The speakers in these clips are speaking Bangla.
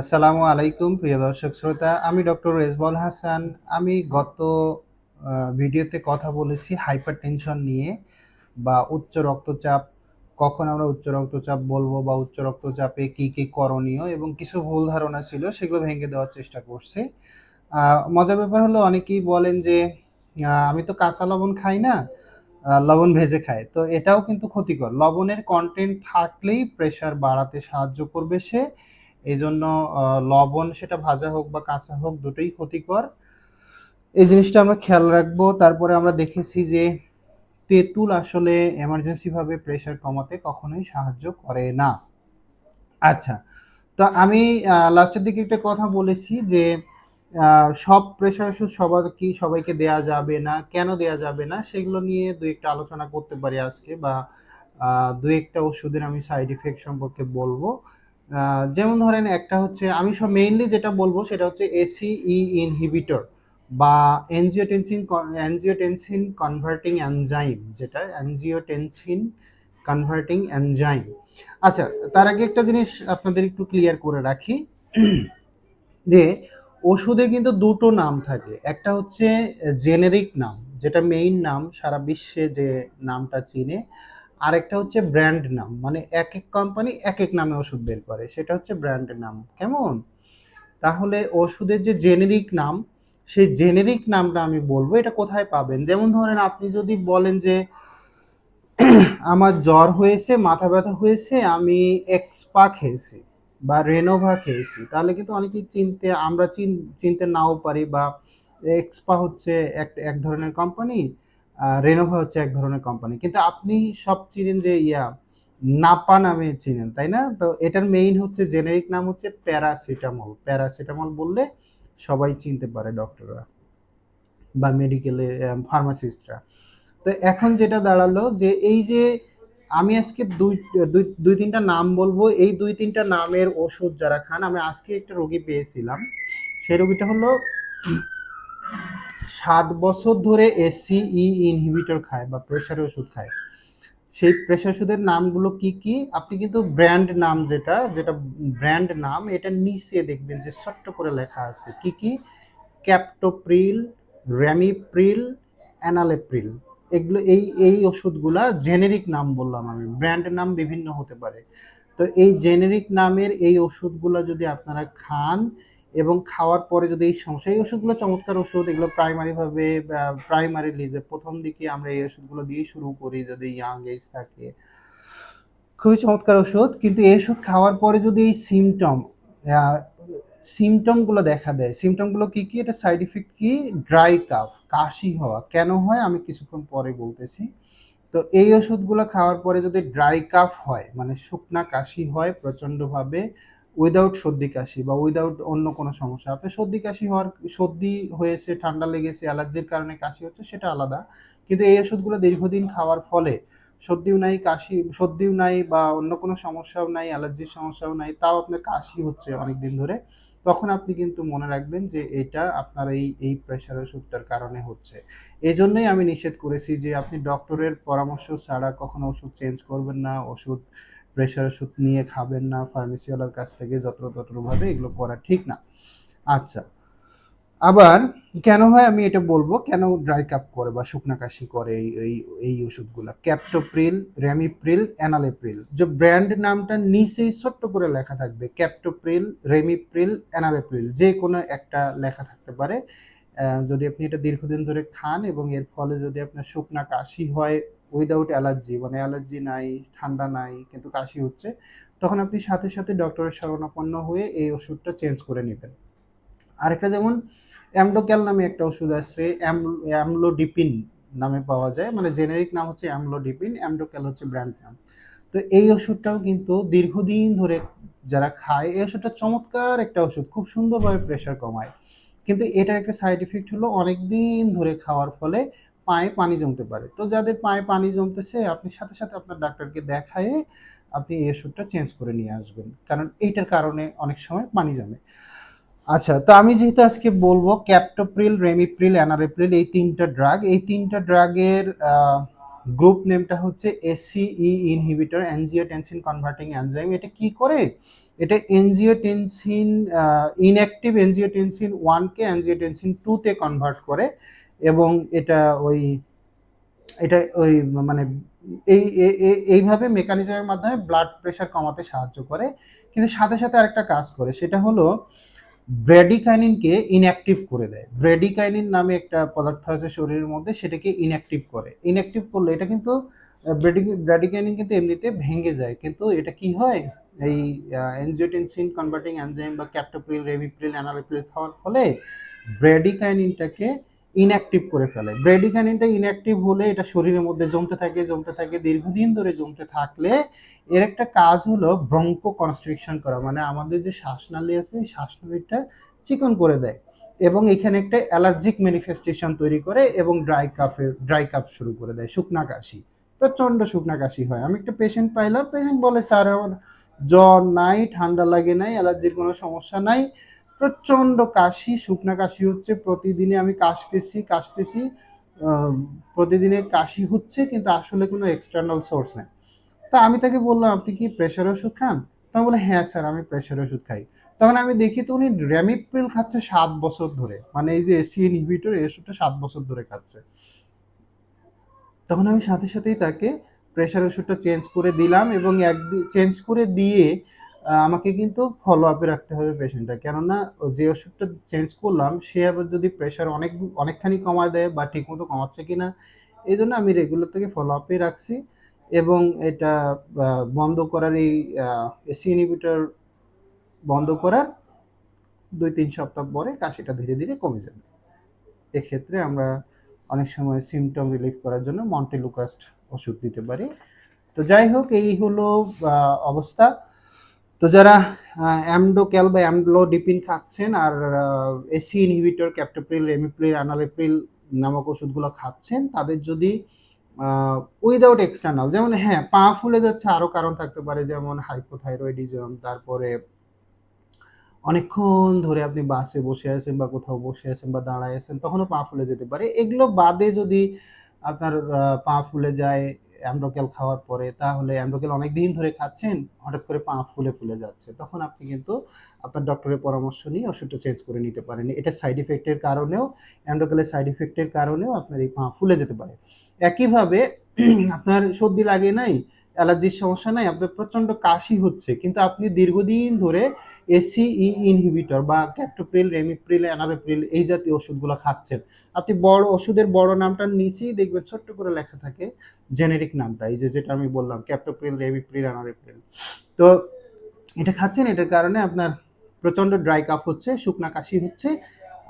আসসালামু আলাইকুম, প্রিয় দর্শক শ্রোতা। আমি ডক্টর রেজবল হাসান। আমি গত ভিডিওতে কথা বলেছি হাইপার টেনশন নিয়ে বা উচ্চ রক্তচাপ, কখন আমরা উচ্চ রক্তচাপ বলব বা উচ্চ রক্তচাপে কি কি করণীয় এবং কিছু ভুল ধারণা ছিল, সেগুলো ভেঙে দেওয়ার চেষ্টা করছি। মজার ব্যাপার হলো অনেকেই বলেন যে আমি তো কাঁচা লবণ খাই না লবণ ভেজে খায় তো এটাও কিন্তু ক্ষতিকর। লবণের কন্টেন্ট থাকলেই প্রেশার বাড়াতে সাহায্য করবে সে। এই জন্য লবণ সেটা ভাজা হোক বা কাঁচা হোক, দুটোই ক্ষতিকর। এই জিনিসটা আমরা খেয়াল রাখব। তারপরে আমরা দেখেছি যে, তেঁতুল আসলে এমার্জেন্সি ভাবে প্রেশার কমাতে কখনোই সাহায্য করে না। আচ্ছা তো আমি লাস্টের দিকে একটা কথা বলেছি যে সব প্রেশার ওষুধ সবার কি, সবাইকে দেয়া যাবে না, কেন দেয়া যাবে না, সেগুলো নিয়ে দু একটা আলোচনা করতে পারি আজকে বা দু একটা ওষুধের আমি সাইড ইফেক্ট সম্পর্কে বলব। যেমন ধরেন একটা হচ্ছে, আমি সব মেইনলি যেটা বলব সেটা হচ্ছে এসিই ইনহিবিটর বা এনজিওটেনসিন এনজিওটেনসিন কনভার্টিং এনজাইম যেটা এনজিওটেনসিন কনভার্টিং এনজাইম আচ্ছা তার আগে একটা জিনিস আপনাদের একটু ক্লিয়ার করে রাখি। যে ওষুধে কিন্তু দুটো নাম থাকে। একটা হচ্ছে জেনেরিক নাম, যেটা মেইন নাম, সারা বিশ্বে যে নামটা চিনে। আরেকটা হচ্ছে ব্র্যান্ড নাম মানে এক এক কোম্পানি এক এক নামে ওষুধ বের করে, সেটা হচ্ছে ব্র্যান্ড নাম, কেমন? তাহলে ওষুধের যে জেনেরিক নাম, সেই জেনেরিক নামটা আমি বলব, এটা কোথায় পাবেন? যেমন ধরেন আপনি যদি বলেন যে, আমার জ্বর হয়েছে, মাথা ব্যথা হয়েছে, আমি এক্সপা খেয়েছি বা রেনোভা খেয়েছি, তাহলে কিন্তু অনেকেই চিনতে, আমরা চিন, চিনতে নাও পারি বা এক্সপা হচ্ছে এক এক ধরনের কোম্পানি রেনোভা হচ্ছে এক ধরনের কোম্পানি কিন্তু আপনি সব চিনেন যে, ইয়া, নাপা নামে চিনেন, তাই না? তো এটার মেইন হচ্ছে জেনেরিক নাম হচ্ছে প্যারাসিটামল প্যারাসিটামল বললে সবাই চিনতে পারে ডক্টররা বা মেডিকেলের ফার্মাসিস্টরা তো এখন যেটা দাঁড়াল যে, এই যে, আমি আজকে দুই দুই তিনটা নাম বলব। এই দুই তিনটা নামের ওষুধ যারা খান, আমি আজকে একটা রোগী পেয়েছিলাম। সেই রোগীটা হলো সাত বছর ধরে এসিই ইনহিবিটর খায় বা প্রেশারের ওষুধ খায়। সেই প্রেশার ওষুধের নামগুলো কি কি? আপনি কিন্তু ব্র্যান্ড নাম যেটা যেটা ব্র্যান্ড নাম, এটা নিচে দেখবেন যে ছোট্ট করে লেখা আছে। কি কি? ক্যাপটোপ্রিল র্যামিপ্রিল অ্যানালেপ্রিল এগুলো, এই এই ওষুধগুলা জেনেরিক নাম বললাম আমি। ব্র্যান্ড নাম বিভিন্ন হতে পারে। তো এই জেনেরিক নামের এই ওষুধগুলো যদি আপনারা খান এবং খাওয়ার পরে যদি এই সমস্যা ওষুধগুলো চমৎকার ওষুধ, এগুলো প্রাইমারি ভাবে প্রাইমারিলি যে প্রথম দিকে আমরা এই ওষুধগুলো দিয়ে শুরু করি যদি ইয়াং এজ থাকে। খুবই চমৎকার ওষুধ, কিন্তু এই ওষুধ খাওয়ার পরে যদি এই সিমটম সিমটমগুলো দেখা দেয় সিমটমগুলো কি কি? এটা সাইড ইফেক্ট কি? ড্রাই কাফ কাশি হওয়া। কেন হয়? আমি কিছুক্ষণ পরে বলতেছি। তো এই ওষুধগুলো খাওয়ার পরে যদি ড্রাই কাফ হয় মানে শুকনা কাশি হয় প্রচণ্ডভাবে উইদাউট সর্দি কাশি বা উইদাউট অন্য কোনো সমস্যা। আপনি সর্দি কাশি হওয়ার, সর্দি হয়েছে, ঠান্ডা লেগেছে, অ্যালার্জির কারণে কাশি হচ্ছে, সেটা আলাদা। কিন্তু এই ওষুধগুলো দীর্ঘদিন খাওয়ার ফলে সর্দিও নাই, কাশি, সর্দিও নাই বা অন্য কোনো সমস্যাও নাই, অ্যালার্জির সমস্যাও নাই, তাও আপনার কাশি হচ্ছে অনেক দিন ধরে, তখন আপনি কিন্তু মনে রাখবেন যে এটা আপনার এই এই প্রেশার ওষুধটার কারণে হচ্ছে। এই জন্যই আমি নিষেধ করেছি যে আপনি ডক্টরের পরামর্শ ছাড়া কখনো ওষুধ চেঞ্জ করবেন না, ওষুধ প্রেশার ওষুধ নিয়ে খাবেন না ফার্মেসিওয়ালার কাছ থেকে যত্র তত্রভাবে এগুলো করা ঠিক না। আচ্ছা আবার কেন হয় আমি এটা বলব? কেন ড্রাই কাপ করে বা শুকনা কাশি করে এই এই ওষুধগুলো? ক্যাপটোপ্রিল রেমিপ্রিল অ্যানালেপ্রিল যে ব্র্যান্ড নামটা নিচেই ছোট্ট করে লেখা থাকবে। ক্যাপ্টোপ্রিল রেমিপ্রিল অ্যানালেপ্রিল যে কোনো একটা লেখা থাকতে পারে। যদি আপনি এটা দীর্ঘদিন ধরে খান এবং এর ফলে যদি আপনার শুকনা কাশি হয় উইদাউট অ্যালার্জি মানে অ্যালার্জি নাই, ঠান্ডা নাই, কিন্তু কাশি হচ্ছে, তখন আপনি সাথে সাথে ডক্টরের শরণাপন্ন হয়ে এই ওষুধটা চেঞ্জ করে নেবেন। আরেকটা যেমন অ্যামডোক্যাল নামে একটা ওষুধ আছে অ্যাম- অ্যামলোডিপিন নামে পাওয়া যায় মানে জেনেরিক নাম হচ্ছে অ্যামলোডিপিন অ্যামডোক্যাল হচ্ছে ব্র্যান্ড নাম। তো এই ওষুধটাও কিন্তু দীর্ঘদিন ধরে যারা খায়, এই ওষুধটা চমৎকার একটা ওষুধ, খুব সুন্দরভাবে প্রেশার কমায়। কিন্তু এটার একটা সাইড এফেক্ট হলো অনেক দিন ধরে খাওয়ার ফলে পায়ে পানি জমতে পারে। তো যাদের পায়ে পানি জমতেছে, আপনি সাথে সাথে আপনার ডাক্তারকে দেখায়ে আপনি এই ওষুধটা চেঞ্জ করে নিয়ে আসবেন। কারণ এইটার কারণে অনেক সময় পানি জমে। আচ্ছা তো আমি যেহেতু আজকে বলব ক্যাপ্টোপ্রিল, রেমিপ্রিল, অ্যানারেপ্রিল, এই তিনটা ড্রাগ এই তিনটা ড্রাগের গ্রুপ নেমটা হচ্ছে ACE inhibitor angiotensin converting enzyme এটা কি করে? এটা এনজিওটেনসিন ইনঅ্যাক্টিভ এনজিওটেনসিন ওয়ানকে এনজিওটেনসিন টুতে কনভার্ট করে। এবং এটা ওই এটা ওই মানে এই এইভাবে মেকানিজমের মাধ্যমে ব্লাড প্রেশার কমাতে সাহায্য করে। কিন্তু সাথে সাথে আরেকটা কাজ করে, সেটা হলো ব্রেডিকাইনিনকে ইনঅ্যাক্টিভ করে দেয়। ব্রেডিকাইনিন নামে একটা পদার্থ আছে শরীরের মধ্যে, সেটাকে ইনঅ্যাক্টিভ করে। ইনঅ্যাক্টিভ করলে এটা কিন্তু ব্রেডিকাইনিন কিন্তু এমনিতে ভেঙে যায়। কিন্তু এটা কি হয়? এই এনজিওটেনসিন কনভার্টিং এনজাইম বা ক্যাপ্টোপ্রিল রেমিপ্রিল অ্যানালিপ্রিল খাওয়ার ফলে ব্রেডিকাইনিনটাকে ইনঅ্যাক্টিভ করে ফেলে। ব্রেডিকাইনিনটা ইনঅ্যাক্টিভ হলে এটা শরীরের মধ্যে জমতে থাকে জমতে থাকে, দীর্ঘদিন ধরে জমতে থাকলে এর একটা কাজ হলো ব্রঙ্কো কনস্ট্রিকশন করা মানে আমাদের যে শ্বাসনালী আছে শ্বাসনালীটা চিকন করে দেয় এবং এখানে একটা অ্যালার্জিক ম্যানিফেস্টেশন তৈরি করে এবং ড্রাই কাফের ড্রাই কাপ শুরু করে দেয়, শুকনা কাশি প্রচণ্ড শুকনা কাশি হয়। আমি একটা পেশেন্ট পাইলাম পেশেন্ট বলে, স্যার, আমার জ্বর নাই, ঠান্ডা লাগে নাই অ্যালার্জির কোনো সমস্যা নাই। প্রচণ্ড কাশি, শুকনা কাশি হচ্ছে। প্রতিদিনে আমি কাশতেছি কাশতেছি প্রতিদিনে কাশি হচ্ছে কিন্তু আসলে কোনো এক্সটার্নাল সোর্স নেই। তা আমি তাকে বললাম, আপনি কি প্রেশার ওষুধ খান? তখন বলে হ্যাঁ স্যার, আমি প্রেশার ওষুধ খাই। তখন আমি দেখি তো উনি র্যামিপ্রিল খাচ্ছে সাত বছর ধরে। মানে এই যে এসি ইনহিবিটর এই ওষুধটা সাত বছর ধরে খাচ্ছে। তখন আমি সাথে সাথেই তাকে প্রেশার ওষুধটা চেঞ্জ করে দিলাম এবং একদিন চেঞ্জ করে দিয়ে আমাকে কিন্তু ফলো আপে রাখতে হবে পেশেন্টটা কেননা, যে ওষুধটা চেঞ্জ করলাম, সে আবার যদি প্রেশার অনেক, অনেকখানি কমায় দেয় বা ঠিকমতো কমাচ্ছে কিনা, এই জন্য আমি রেগুলার থেকে ফলো আপে রাখছি। এবং এটা বন্ধ করার এই এসি ইনহিবিটর বন্ধ করার দুই তিন সপ্তাহ পরে কাশিটা ধীরে ধীরে কমে যাবে। এক্ষেত্রে আমরা অনেক সময় সিমটম রিলিফ করার জন্য মন্টেলুকাস্ট ওষুধ দিতে পারি। তো যাই হোক, এই হলো অবস্থা। তো যারা অ্যামডোক্যাল বা অ্যামড্লোডিপিন খাচ্ছেন আর AC inhibitor captopril ramipril enalapril নামক ওষুধগুলো খাচ্ছেন, তাদের যদি উইদাউট এক্সটার্নাল যেমন হ্যাঁ পা ফুলে যাচ্ছে আরও কারণ থাকতে পারে, যেমন হাইপোথাইরয়েডিজম তারপরে অনেকক্ষণ ধরে আপনি বাসে বসে আছেন বা কোথাও বসে আছেন বা দাঁড়ায় আছেন, তখনও পা ফুলে যেতে পারে। এগুলো বাদে যদি আপনার পা ফুলে যায় অ্যামডোকেল খাওয়ার পরে, তাহলে অ্যামডোকেল অনেক দিন ধরে খাচ্ছেন, হঠাৎ করে পা ফুলে ফুলে যাচ্ছে। তখন আপনি কিন্তু আপনার ডক্টরের পরামর্শ নিয়ে ওষুধটা চেঞ্জ করে নিতে পারেন। এটা সাইড ইফেক্টের কারণেও, অ্যামডোকেলের সাইড ইফেক্টের কারণেও আপনার এই পা ফুলে যেতে পারে। একইভাবে, আপনার সর্দি লাগে নাই অ্যালার্জির সমস্যা নাই, আপনার প্রচণ্ড কাশি হচ্ছে। কিন্তু আপনি দীর্ঘদিন ধরে এসিই ইনহিবিটর বা ক্যাপ্টোপ্রিল, রেমিপ্রিল, অ্যানারেপ্রিল এই জাতীয় ওষুধগুলো খাচ্ছেন। আপনি বড় ওষুধের বড় নামটার নিচেই দেখবেন, ছোট্ট করে লেখা থাকে জেনেরিক নামটা, এই যে যেটা আমি বললাম, ক্যাপ্টোপ্রিল, রেমিপ্রিল, অ্যানারেপ্রিল। তো এটা খাচ্ছেন, এটার কারণে আপনার প্রচণ্ড ড্রাই কাপ হচ্ছে, শুকনা কাশি হচ্ছে।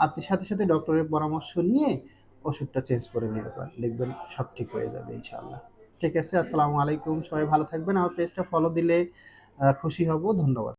আপনি সাথে সাথে ডক্টরের পরামর্শ নিয়ে ওষুধটা চেঞ্জ করে নিতে পারেন। দেখবেন সব ঠিক হয়ে যাবে, ইনশাআল্লাহ। ঠিক আছে আসসালামু আলাইকুম। সবাই ভালো থাকবেন। আমার পেজটা ফলো দিলে খুশি হব। ধন্যবাদ।